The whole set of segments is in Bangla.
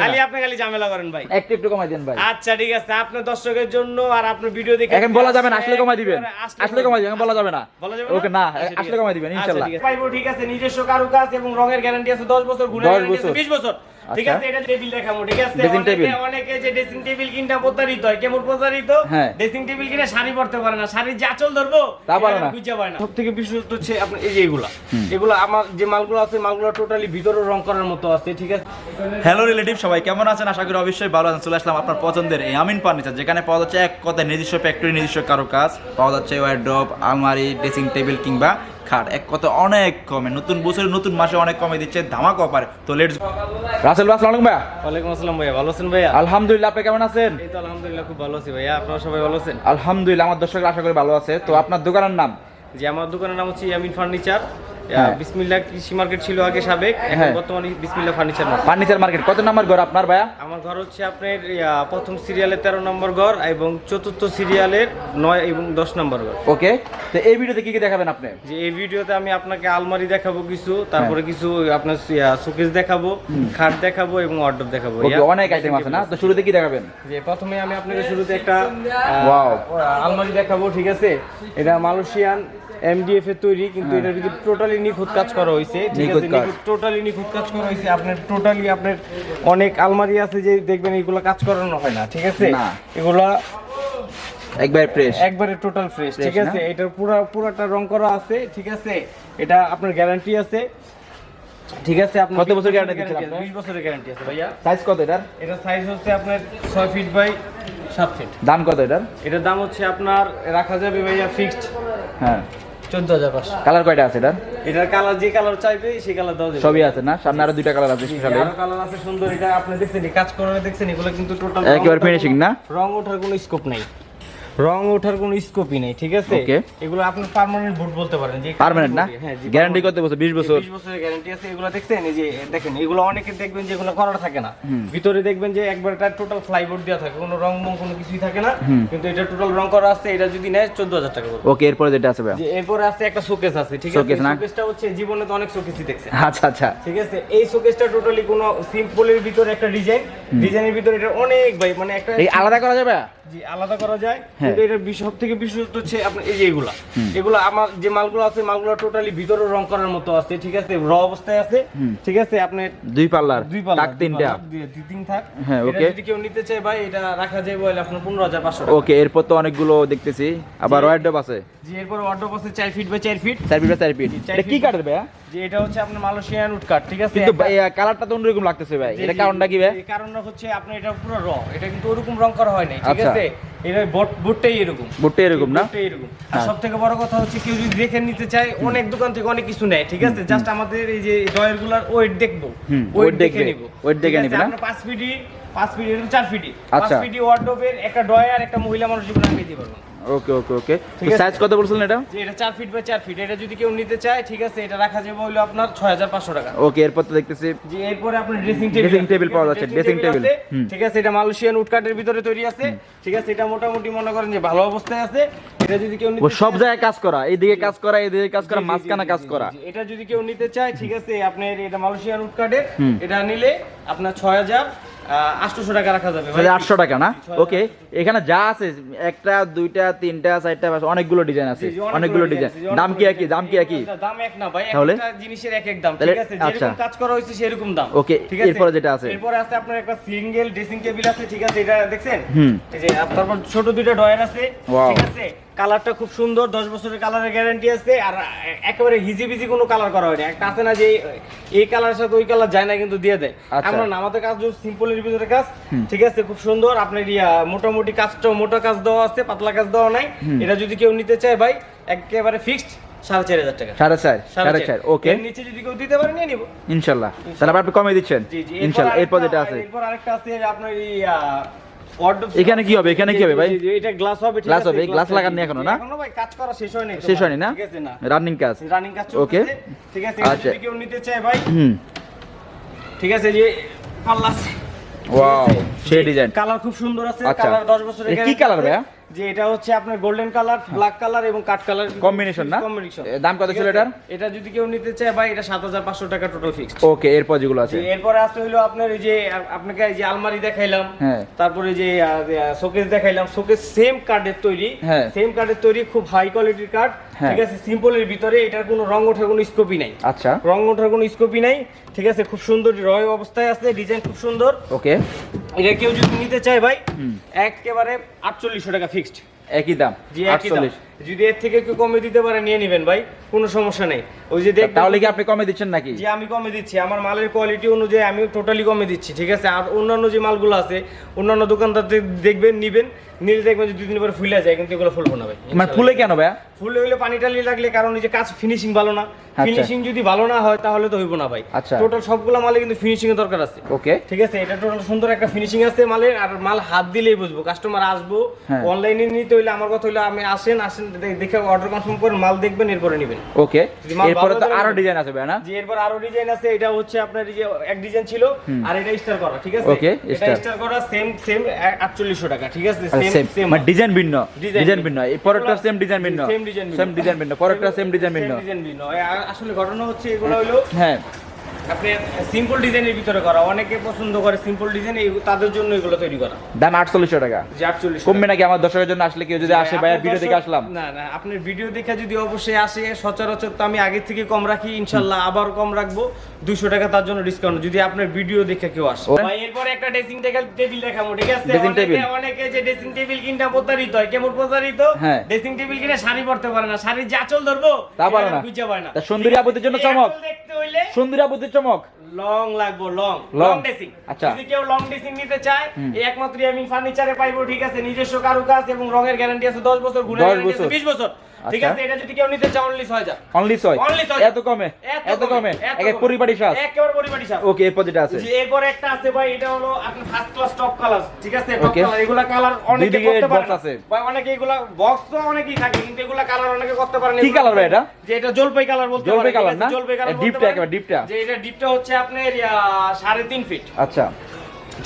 খালি আপনি খালি ঝামেলা করেন ভাই। একটু একটু কমাই দেন ভাই। আচ্ছা ঠিক আছে। আপনার দর্শকের জন্য আর আপনার ভিডিও দেখে এখন বলা যাবে না আসলে কমাই দিবেন। আসলে কমাই দিবেন বলা যাবে না। বলা যাবে ওকে না আচ্ছা, আসলে। কমাই দিবেন আচ্ছা, ইনশাআল্লাহ পাইবো ঠিক আছে। নিজস্ব কারুকাজ এবং রঙের গ্যারান্টি আছে। 10 বছর 10 গ্যারান্টি আছে। 20 বছর। ঠিক আচ্ছা। আছে এটা টেবিল দেখাবো ঠিক আছে? অনেকে অনেকে যে ড্রেসিং টেবিল কিনটা প্রতারিত হয়। কেমন প্রতারিত? হ্যাঁ। ড্রেসিং টেবিল কিনে শাড়ি পরতে পারে না। শাড়ির যে আঁচল ধরবো তা পারে না। বুঝতে পারে না। সবথেকে বিশেষত হচ্ছে আপনার এই যে এগুলা। এগুলা আমার যে মালগুলো আছে মালগুলো টোটালি ভিতরে রং করার মতো আছে ঠিক আছে? হ্যালো রিলেটিভ সবাই কেমন আছেন? আশা করি অবশ্যই ভালো আছেন। চলে আসলাম আপনার পছন্দের এই আমিন ফার্নিচার যেখানে পাওয়া যাচ্ছে এক কথায় নিজস্ব ফ্যাক্টরি নিজস্ব কারও কাজ পাওয়া যাচ্ছে ওয়ারড্রপ আলমারি ড্রেসিং টেবিল কিংবা খাট এক কথা অনেক কমে। নতুন বছরে নতুন মাসে অনেক কমে দিচ্ছে ধামাক অফার তো লেটস রাসেল ভাই আসসালামু আলাইকুম ভাইয়া। ওয়ালাইকুম আসসালাম ভাইয়া ভালো আছেন ভাইয়া? আলহামদুলিল্লাহ আপনি কেমন আছেন? এই তো আলহামদুলিল্লাহ খুব ভালো আছি ভাইয়া। আপনারা সবাই ভালো আছেন? আলহামদুলিল্লাহ আমার দর্শকরা আশা করি ভালো আছে। তো আপনার দোকানের নাম? যে আমার দোকানের নাম হচ্ছে ইয়ামিন ফার্নিচার। বিসমিল্লাহ কৃষি মার্কেট ছিল আগে সাবেক এখন হ্যাঁ। বর্তমানে Bismillah furniture market. Furniture market. কত নাম্বার ঘর আপনার ভাইয়া? আমার ঘর হচ্ছে আপনার প্রথম সিরিয়ালের তেরো নম্বর ঘর এবং চতুর্থ সিরিয়ালের নয় এবং দশ নম্বর ঘর। ওকে। তো এই ভিডিওতে কি কি দেখাবেন আপনি? যে এই ভিডিওতে আমি আপনাকে আলমারি দেখাবো কিছু তারপরে হ্যাঁ। কিছু আপনার শোকেস দেখাবো খাট দেখাবো এবং অর্ডার দেখাবো অনেক আইটেম আছে না? তো শুরুতে কি দেখাবেন? যে প্রথমে আমি আপনাকে শুরুতে একটা আলমারি দেখাবো ঠিক আছে? এটা মালয়েশিয়ান এমডিএফ এর তৈরি কিন্তু এটার ভিতরে টোটালি নিখুঁত কাজ করা হয়েছে ঠিক আছে। টোটালি নিখুঁত কাজ। করা হয়েছে আপনার টোটালি আপনার অনেক আলমারি আছে যে দেখবেন এগুলো কাজ করানো হয় না ঠিক আছে। এগুলা একবার ফ্রেশ একবারে টোটাল ফ্রেশ ঠিক আছে? এটার পুরো পুরোটা রং করা আছে ঠিক আছে? এটা আপনার গ্যারান্টি আছে। ঠিক আছে আপনার কত বছর guarantee দিচ্ছেন আপনি? 20 বছরের গ্যারান্টি আছে ভাইয়া। সাইজ কত এটার? এটা সাইজ হচ্ছে আপনার 6 ফিট বাই 7 ফিট দাম কত এটার? এটার দাম হচ্ছে আপনার রাখা যাবে ভাইয়া ফিক্সড হ্যাঁ। চোদ্দ হাজার পাঁচশো। কালার কয়টা আছে এটার এটার কালার যে কালার চাইবে সেই কালার সবই আছে না? সামনে আরও দুইটা কালার আছে স্পেশালি আরও কালার আছে সুন্দর এটা আপনি দেখছেন এই কাজ করে দেখছেন এগুলো কিন্তু টোটাল একেবারে finishing না? রং ওঠার কোনো স্কোপ নাই। রং ওঠার কোনো স্কোপই নেই ঠিক আছে. এগুলো আপনি পার্মানেন্ট বুট বলতে পারেন যে পার্মানেন্ট না? হ্যাঁ গ্যারান্টি কত বছর? 20 বছর? 20 বছরের গ্যারান্টি আছে এগুলো দেখছেন? এই যে দেখেন এগুলো অনেকে দেখবেন যে এগুলো করার থাকে না। ভিতরে দেখবেন যে একবার এটা টোটাল ফ্লাইবোর্ড দেওয়া থাকে কোনো রং মং কোনো কিছুই থাকে না কিন্তু এটা টোটাল রং করা আছে এটা যদি নেয় চোদ্দ হাজার টাকা পড়বে ওকে এরপরে যেটা আছে ভাইয়া? যে এরপরে আছে একটা শোকেস আছে ঠিক আছে? না? শোকেসটা হচ্ছে জীবনে তো অনেক শোকেসই দেখছে আচ্ছা আচ্ছা। ঠিক আছে? এই শোকেসটা টোটালি কোনো সিম্পলের ভিতরে একটা ডিজাইন ডিজাইনের ভিতরে এটা অনেক ভাই মানে একটা এই আলাদা করা যাবে জি আলাদা করা যায়। কিন্তু এটা সব থেকে বিশেষত হচ্ছে আপনার এই যে এগুলা। এগুলো আমার যে মালগুলো আছে মালগুলো টোটালি ভিতরে রং করার মতো আছে ঠিক আছে? র অবস্থায় আছে ঠিক আছে? আপনি দুই পাল্লার দুই পাল্লা টাক তিনটা। দুই তিন থাক। হ্যাঁ, okay. যদি কেউ নিতে চায় ভাই এটা রাখা যায় বলে আপনার পনেরো হাজার পাঁচশো ওকে এরপর তো অনেকগুলো দেখতেছি। আবার ওয়ার্ডরোব আছে। জি এরপর অর্ডার আছে চার ফিট বাই চার ফিট চার ফিট বাই চার ফিট এটা কি। কাঠের ভাইয়া? যে এটা হচ্ছে আপনার মালয়েশিয়ান উডকাট ঠিক আছে? কিন্তু কালারটা তো অন্যরকম লাগতেছে ভাই। এটা কারণটা কি ভাই? কারণটা হচ্ছে আপনার এটা পুরো র এটা কিন্তু ওরকম রং করা হয় নাই ঠিক আচ্ছা। আছে? এটা বোট- বোটটাই এরকম। বুটটা এরকম না? বোটটাই এরকম। আর হ্যাঁ। সব থেকে বড় কথা হচ্ছে কেউ যদি দেখে নিতে চায় অনেক দোকান থেকে অনেক কিছু নেয় ঠিক আছে? জাস্ট আমাদের এই যে ডয়েরগুলার ওয়েট দেখব। ওয়েট দেখে নিব। weight দেখে নিবে না? পাঁচ ফিটি পাঁচ ফিটি এরকম চার ফিটি। পাঁচ আচ্ছা। ফিটি ওয়ার্ডরোবের একটা ডয়ার একটা মহিলা মানুষ যেগুলো আমি দিতে পারব ওকে ওকে ওকে। সাইজ কত বলছিলেন এটা? যে এটা চার ফিট বাই চার ফিট এটা যদি কেউ নিতে চায় ঠিক আছে এটা রাখা যাবে হইল আপনার ছয় হাজার পাঁচশো টাকা। ওকে এরপর তো দেখতেছি। যে এরপরে আপনার ড্রেসিং টেবিল Dressing table পাওয়া যাচ্ছে, ড্রেসিং টেবিল ঠিক আছে এটা মালয়েশিয়ান উডকাটের ভিতরে তৈরি আছে। ঠিক আছে এটা মোটামুটি মনে করেন যে ভালো অবস্থায় আছে। এটা যদি কেউ নিতে সব জায়গায় কাজ করা এইদিকে কাজ করা এইদিকে কাজ করা জি, জি, মাঝখানে কাজ করা। এটা যদি কেউ নিতে চায় ঠিক আছে আপনার এটা মালয়েশিয়ান উডকাটের। এটা নিলে আপনার ছয় হাজার হাজার আটশোশো টাকা রাখা যাবে ভাই। আটশো টাকা না? ওকে এখানে যা আছে একটা দুইটা তিনটা চারটা অনেকগুলো ডিজাইন আছে। অনেকগুলো ডিজাইন দাম কি একই? দাম কি একই? দাম এক না ভাই একটা জিনিসের এক এক দাম ঠিক আছে? আচ্ছা। যেরকম কাজ করা হয়েছে সেরকম দাম। Okay, ঠিক আছে? এরপরে যেটা আছে? এরপরে আছে আপনার একটা সিঙ্গেল ড্রেসিং টেবিল আছে ঠিক আছে? এটা দেখছেন? হুম। এই যে তারপর ছোট দুইটা ডয়ার আছে ঠিক আছে? কালারটা খুব সুন্দর দশ বছরের কালারের গ্যারান্টি আছে আর একেবারে হিজি বিজি কোনো কালার করা হয়নি। একটা আছে না যে এই- কালারের সাথে ওই কালার যায় না কিন্তু দিয়ে দেয়। আচ্ছা। আমরা আমাদের কাজ সিম্পলের ভিতরে কাজ ঠিক আছে? খুব সুন্দর। আপনার ইয়া মোটামুটি কাজটা মোটা কাজ দেওয়া আছে পাতলা কাজ দেওয়া নাই। এটা যদি কেউ নিতে চায় ভাই একেবারে ফিক্সড সাড়ে চার হাজার টাকা। সাড়ে চার সাড়ে সাড়ে চার। চার ওকে নিচে যদি কেউ দিতে পারে নিয়ে নিবো। ইনশাল্লাহ। তাহলে আবার আপনি কমে দিচ্ছেন। ইনশাল্লাহ এরপর যেটা আছে। এরপর আরেকটা আছে আপনার wardrobe- এখানে কি হবে? এখানে কি হবে ভাই? এটা গ্লাস হবে গ্লাস হবে, গ্লাস লাগাননি এখনও না? এখনও ভাই কাজ করা শেষ হয়নি শেষ হয়নি না? ঠিক আছে না? রানিং কাজ। রানিং কাজ ওকে ঠিক আছে? আচ্ছা। কেউ নিতে চায় ভাই? হুম। ঠিক আছে যে পাল্লা ওয়াও সেই ডিজাইন কালার খুব সুন্দর আছে আচ্ছা। কালার 10 বছরের কি কালার ভাই ভাইয়া? যে এটা হচ্ছে আপনার গোল্ডেন কালার ব্ল্যাক কালার এবং কাঠ কালার Combination না? কম্বিনেশন দাম কত ছিল এটার? এটা যদি কেউ নিতে চায় ভাই এটা সাত হাজার পাঁচশো টাকা টোটাল ফিক্সড ওকে এরপর যেগুলো আছে। এরপরে আসতে হলো আপনার এই যে আপনাকে এই যে আলমারি দেখাইলাম হ্যাঁ। তারপরে যে শোকেস দেখাইলাম শোকেস সেম কার্ডের তৈরি হ্যাঁ। সেম কার্ডের তৈরি খুব হাই কোয়ালিটির কার্ড হ্যাঁ। ঠিক আছে? সিম্পলের ভিতরে এটার কোনো রং ওঠার কোনো স্কোপই নাই। আচ্ছা। রং ওঠার কোনো স্কোপই নাই। ঠিক আছে? খুব সুন্দর রয় অবস্থায় আছে ডিজাইন খুব সুন্দর। ওকে। এটা কেউ যদি নিতে চায় ভাই। একেবারে আটচল্লিশশো টাকা ফিক্সড একই দাম জি একই দাম। যদি এর থেকে একটু কমে দিতে পারে নিয়ে নেবেন ভাই কোনো সমস্যা নেই। ওই যে দেখ তাহলে কি আপনি কমে দিচ্ছেন নাকি? যে আমি কমে দিচ্ছি। আমার মালের কোয়ালিটি অনুযায়ী আমি টোটালি কমে দিচ্ছি ঠিক আছে? আর অন্যান্য যে মালগুলো আছে অন্যান্য দোকানদার দেখবেন নিবেন। নিলে দেখবেন যে দুদিন পরে ফুলে যায় কিন্তু এগুলো ফুলবো না ভাই। মানে ফুলে কেন ভাইয়া? ফুলে হইলে পানি টালি লাগলে কারণ এই যে কাজ ফিনিশিং ভালো না। আচ্ছা। ফিনিশিং যদি ভালো না হয় তাহলে তো হইব না ভাই। আচ্ছা। টোটাল সবগুলো মালে কিন্তু ফিনিশিং এর দরকার আছে। ওকে ঠিক আছে? এটা টোটাল সুন্দর একটা ফিনিশিং আছে মালের আর মাল হাত দিলেই বুঝব। কাস্টমার আসব হ্যাঁ। অনলাইনে নিতে হইলে আমার কথা হইলে আমি আসেন আসেন দেখে অর্ডার কনফার্ম করেন মাল দেখবেন এরপরে নেবেন। ওকে এরপরে তো আরও ডিজাইন আছে না? যে এরপর আরও ডিজাইন আছে এটা হচ্ছে আপনার যে এক ডিজাইন ছিল আর এটা স্টার করা ঠিক আছে? Okay, এটা স্টার করা সেম সেম 4800 টাকা ঠিক আছে? সেম সেম সেম মানে ডিজাইন ভিন্ন ডিজাইন ভিন্ন। এই পরেরটা সেম ডিজাইন ভিন্ন। Same design ভিন্ন। সেম ডিজাইন ভিন্ন পরেরটা সেম ডিজাইন ভিন্ন। ডিজাইন ভিন্ন। আসলে ঘটনা হচ্ছে এগুলো হলো হ্যাঁ। আপনি সিম্পল ডিজাইনের ভিতরে করা। অনেকে পছন্দ করে সিম্পল ডিজাইন তাদের জন্য এগুলো তৈরি করা। দাম আটচল্লিশশো টাকা। যে 48 কমবে নাকি? আমার দর্শকের জন্য আসলে কেউ যদি আসে ভাইয়া ভিডিও দেখে আসলাম। না না আপনার ভিডিও দেখে যদি অবশ্যই আসে সচরাচর তো আমি আগে থেকে কম রাখি ইনশাল্লাহ আবার কম রাখব। দুশো টাকা তার জন্য ডিসকাউন্ট যদি আপনার ভিডিও দেখে কেউ আসে। ভাই এরপরে একটা ড্রেসিং টেবিল দেখাবো ঠিক আছে? অনেকে যে ড্রেসিং টেবিল কিনটা প্রতারিত হয়। কেমন প্রতারিত? হ্যাঁ। ড্রেসিং টেবিল কিনে শাড়ি পরতে পারে না। শাড়ির যে আঁচল ধরবো তা পারে না। বুঝতে পারে না। সুন্দরী আপুদের জন্য চমক। সুন্দরী আপুদের চমক? লং লাগবো লং লং ড্রেসিং আচ্ছা। যদি কেউ লং ড্রেসিং নিতে চায় এই একমাত্র আমি ফার্নিচারে পাইবো ঠিক আছে? নিজস্ব কারুকাজ এবং রঙের গ্যারান্টি আছে 10 বছর গুণের 10 গ্যারান্টি আছে বছর। 20 বছর। ঠিক আচ্ছা। আছে এটা যদি কেউ নিতে চায় অনলি 6000 অনলি ছয়? Only ছয়। এত কমে? এত কমে এক এক সাজ একেবারে পরিপাটি সাজ ওকে এরপর যেটা আছে? জি, এরপরে একটা আছে ভাই এটা হলো আপনার ফার্স্ট ক্লাস টপ কালার ঠিক আছে টপ কালার এগুলা কালার অনেকে করতে পারে আছে। ভাই অনেকে এগুলা বক্স তো অনেকেই থাকে কিন্তু এগুলা কালার অনেকে করতে পারে না। কি colour ভাই এটা? যে এটা জলপাই কালার বলতে জলপাই colour না? জলপাই কালার এ deep-টা যে এটা ডিপটা হচ্ছে আপনার ইয়া, সাড়ে তিন ফিট আচ্ছা।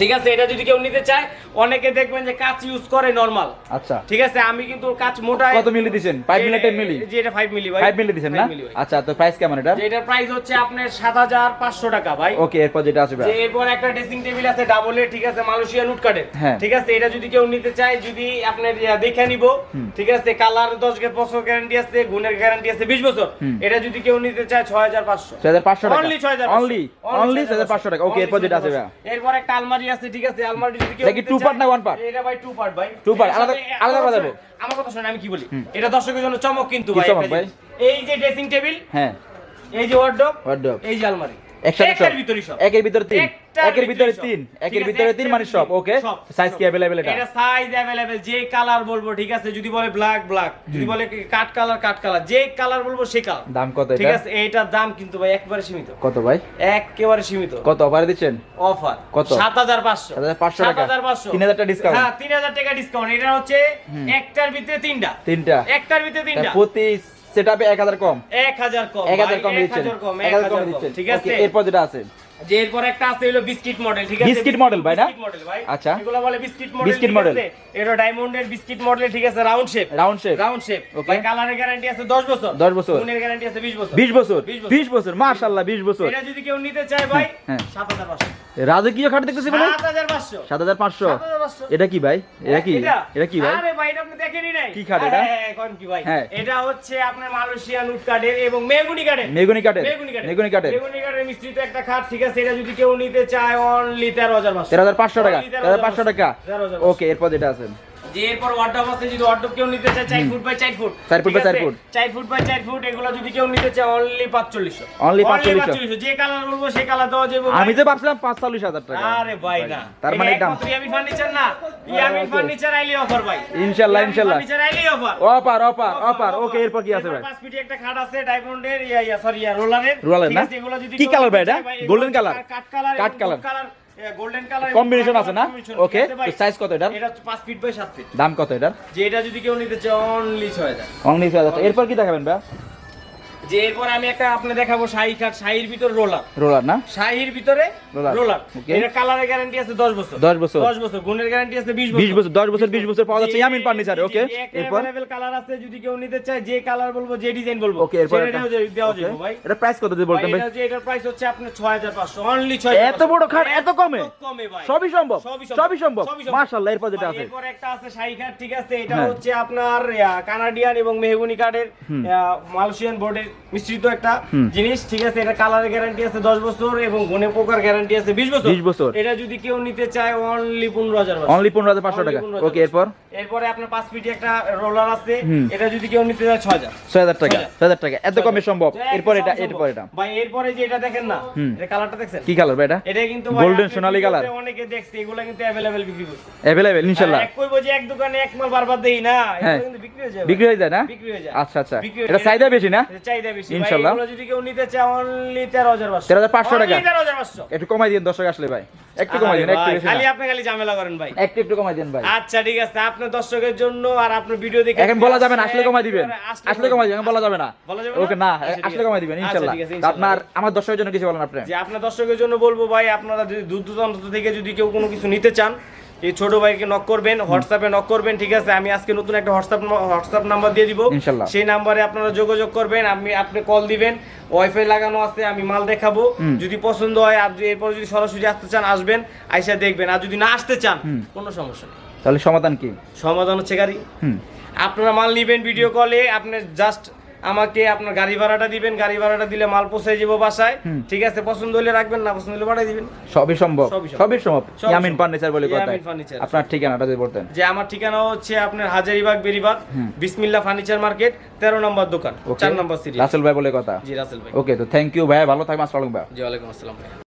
ঠিক আছে এটা যদি কেউ নিতে চায় অনেকে দেখবেন যে কাঁচ ইউজ করে নরমাল আচ্ছা। ঠিক আছে? আমি কিন্তু কাঁচ মোটা কত মিলি দিছেন? 5 মিলি 10 মিলি? যে এটা 5 মিলি ভাই। 5 মিলি দিছেন না? 5 মিলি ভাই। আচ্ছা তো প্রাইস কেমন এটা এটার প্রাইস হচ্ছে আপনার 7500 টাকা ভাই। ওকে এরপর যেটা আছে যে ভাই এরপর একটা ড্রেসিং টেবিল আছে ডাবল এর ঠিক আছে মালয়েশিয়া নুট কাটের হ্যাঁ। ঠিক আছে? এটা যদি কেউ নিতে চায় যদি আপনার ইয়া দেখে নিব। ঠিক আছে? কালার 10 বছর গ্যারান্টি আছে গুণের গ্যারান্টি আছে 20 বছর। এটা যদি কেউ নিতে চায় 6500 6500 টাকা। অনলি 6500 অনলি অনলি 6500 টাকা। ওকে এরপর যেটা আছে ভাই এরপর একটা আলমারি আছে ঠিক আছে? আলমারি যদি কেউ চায়- না ওয়ান পার্ট এটা ভাই টু পার্ট ভাই। টু পার্ট আলাদা- আলাদা আমার আলাদা যাবে। আমার কথা শুনুন আমি কি বলি? এটা দর্শকের জন্য চমক কিন্তু ভাই। এই যে ড্রেসিং টেবিল হ্যাঁ। এই যে ওয়ার্ডরোব ওয়ার্ডরোব এই যে আলমারি। একসাথে সব একটার ভিতরই সব একের ভিতরে তিন একটার একের ভিতরে সব। তিন একের ঠিক আছে, ভিতরে তিন একটার মানে সব ভিতরে ওকে সব, সাইজ সব। কি अवेलेबल এটা এটা সাইজ अवेलेबल যে কালার বলবো ঠিক আছে যদি বলে ব্ল্যাক ব্ল্যাক যদি বলে কাট কালার কাট কালার যে কালার বলবো সেই কালার দাম কত ঠিক এটা আছে এইটার দাম কিন্তু ভাই একবারে সীমিত কত ভাই একেবারে সীমিত কত অফারে দিচ্ছেন অফার কত? 7500 7500 টাকা। 7500 3000 টাকা discount। হ্যাঁ 3000 টাকা ডিসকাউন্ট এটা হচ্ছে একটার ভিতরে তিনটা তিনটা একটার ভিতরে তা তিনটা প্রতি সেটআপে 1000 কম। 1000 কম 1000 কম দিচ্ছেন 1000 কম 1000 1000 কম কম। দিচ্ছেন ঠিক আছে? এরপর যেটা আছে। যে এরপর একটা আছে হলো বিস্কিট মডেল ঠিক আছে? বিস্কিট model ভাই না? বিস্কিট মডেল ভাই। আচ্ছা। এগুলো বলে বিস্কিট মডেল বিস্কিট। আছে? এটা ডায়মন্ডের বিস্কিট মডেল ঠিক আছে? Round shape. Round shape. Round shape. ভাই কালারের গ্যারান্টি আছে 10 বছর। 10 বছর। গুণের গ্যারান্টি আছে 20 বছর। 20 বছর। 20 বছর। মাশাআল্লাহ 20 বছর। এটা যদি কেউ নিতে চায় ভাই হ্যাঁ। 7500 রাজকীয় খাট দেখতেছি বলে? 7500 7500 7500 এটা কি ভাই? এটা কি? এটা? কি ভাই? আরে ভাই এটা আপনি দেখেনই নাই। কি কাঠ এটা? হ্যাঁ, হ্যাঁ, কোন কি ভাই? হ্যাঁ। এটা হচ্ছে আপনার মালয়েশিয়ান উড কাঠের এবং মেগুনি কাঠের মেগুনি কাঠের মেগুনি কাঠের মেগুনি কাঠের মেগুনি কাঠের মিশ্রিত একটা খাট ঠিক আছে এটা যদি কেউ নিতে চায় অনলি 13500 13500 টাকা। Only 13500 টাকা। 13,500 ওকে এরপর যেটা আছে। যে এরপর ওয়ার্ডরোব আছে যদি ওয়ার্ডরোব কেউ নিতে চায় 4 ফুট বাই 4 ফুট চার ফুট বাই চার ফুট। চার ফুট বাই 4 ফুট এগুলো যদি কেউ নিতে চায় অনলি 4500 Only 4500 যে কালার বলব সেই কালার দেওয়া যাবে আমি তো ভাবছিলাম 45000 টাকা। আরে ভাই না। তার মানে দাম। ইয়ামি ফার্নিচার না। ইয়ামি ফার্নিচার আইলি অফার ভাই। ইনশাআল্লাহ ইনশাআল্লাহ ফার্নিচার আইলি অফার অপার অপার অপার ওকে এরপর কি আছে ভাই? ফিটে একটা খাট আছে ডায়মন্ডের ইয়া ইয়া সরি ইয়া রোলারের রোলারের না? কি কালার ভাই এটা? Golden colour? কাঠ কালার এবং কালার? গোল্ডেন কালার কম্বিনেশন আছে না? ওকে সাইজ কত এটার? এটা 5 ফিট বাই 7 ফিট দাম কত এটার? যে এটা যদি কেউ নিতে চায় অনলি 6000 অনলি 6000 এরপর কি দেখাবেন ভাই যে এরপর আমি একটা আপনি দেখাবো শাহি কাঠ শাহির ভিতর রোলার রোলার না? শাহির ভিতরে রোলার এটা কালারের গ্যারান্টি আছে 10 বছর। 10 বছর। 10 বছর। গুণের গ্যারান্টি আছে 20 বছর 20 বছর 10 বছর। 20 বছর পাওয়া যাচ্ছে ইয়ামিন ফার্নিচারে ওকে এরপর? কালার আছে যদি কেউ নিতে চায় যে কালার বলব যে ডিজাইন বলব ওকে এরপর দেওয়া- যাবে ভাই। এটা প্রাইস কত দিয়ে বলতেন ভাই, এটা এটার প্রাইস হচ্ছে আপনার 6500 অনলি 6500 এত বড় খাট এত কমে? কমে ভাই। সবই সম্ভব সবই সম্ভব। মাশাআল্লাহ এরপর যেটা আছে। এরপর একটা আছে শাহী কাঠ ঠিক আছে? এটা হ্যাঁ। হচ্ছে আপনার কানাডিয়ান এবং মেহগুনি কাঠের মালয়েশিয়ান বোর্ডের মিশ্রিত একটা হুম। জিনিস ঠিক আছে এটা কালারের গ্যারান্টি আছে 10 বছর এবং গনে পোকার গ্যারান্টি আছে 20 বছর 20 বছর। এটা যদি কেউ নিতে চায় অনলি 15000 বছর অনলি 15500 টাকা ওকে এরপর এরপরে আপনার 5 ফিটি একটা রোলার আছে হুম। এটা যদি কেউ নিতে চায় 6000 6000 টাকা 6000 6000 টাকা এত কমে সম্ভব এরপর এটা একদম এরপর এটা ভাই এরপরে যে এটা দেখেন না হুম। এটা কালারটা দেখছেন কি কালার ভাই এটা এটা কিন্তু Golden সোনালী colour। অনেকে দেখছে এগুলা কিন্তু अवेलेबल বিক্রি করছে अवेलेबल ইনশাআল্লাহ এক কইবো যে এক দোকানে এক মাল বারবার দেই না হ্যাঁ। এগুলো কিন্তু বিক্রি হয়ে যায় বিক্রি হয়ে যায় না বিক্রি হয়ে যায় আচ্ছা আচ্ছা বিক্রি হয়ে এটা যায়। চাহিদা বেশি না এটা চাহিদা বেশি। ভাই ইনশাল্লাহ। এগুলো যদি কেউ নিতে চায় অনলি 13500 13,500 টাকা। 13500 একটু কমাই দিন দর্শক আসলে ভাই। একটু কমাই দিন একটু খালি আপনি খালি ঝামেলা করেন ভাই। একটু একটু কমাই দিন ভাই। আচ্ছা ঠিক আছে। আপনার দর্শকের জন্য আর আপনার ভিডিও দেখে এখন বলা যাবে না আসলে কমাই দিবেন। আসলে কমাই দিবেন বলা যাবে না। ওকে না আচ্ছা, আসলে কমাই দিবেন আচ্ছা, ইনশাআল্লাহ। আপনার আমার দর্শকের জন্য কিছু বলেন আপনি? যে আপনার দর্শকের জন্য বলব ভাই আপনারা যদি দূর দূরান্ত থেকে যদি কেউ কোনো কিছু নিতে চান এই ছোট ভাইকে নক করবেন হোয়াটসঅ্যাপে নক করবেন ঠিক আছে? আমি আজকে নতুন একটা হোয়াটসঅ্যাপ হোয়াটসঅ্যাপ নাম্বার দিয়ে দিব। সেই নাম্বারে আপনারা যোগাযোগ করবেন আমি আপনি কল দিবেন। ওয়াইফাই লাগানো আছে আমি মাল দেখাবো। যদি পছন্দ হয় যদি এরপর যদি সরাসরি আসতে চান আসবেন আইসা দেখবেন। আর যদি না আসতে চান কোনো সমস্যা নেই। তাহলে সমাধান কি? সমাধান হচ্ছে গাড়ি। আপনারা মাল নিবেন ভিডিও কলে আপনি জাস্ট আমাকে আপনার গাড়ি ভাড়াটা দিবেন গাড়ি ভাড়াটা দিলে মাল পৌঁছে যাব বাসায়। ঠিক আছে পছন্দ হলে রাখবেন না পছন্দ হলে পাঠিয়ে দিবেন। সবই সম্ভব। সবই সম্ভব। ইয়ামিন ফার্নিচার বলে কথা। আপনার ঠিকানাটা যদি বলতেন। যে আমার ঠিকানা হচ্ছে আপনার হাজারিবাগ বেরিবাগ বিসমিল্লা ফার্নিচার মার্কেট তেরো নম্বর দোকান ওকে চার নম্বর সিরিজ রাসেল ভাই বলে কথা। জি রাসেল ভাই। ওকে তো থ্যাংক ইউ ভাই ভালো থাকবেন আসসালামু আলাইকুম ভাই। জি ওয়ালাইকুম আসসালাম ভাই।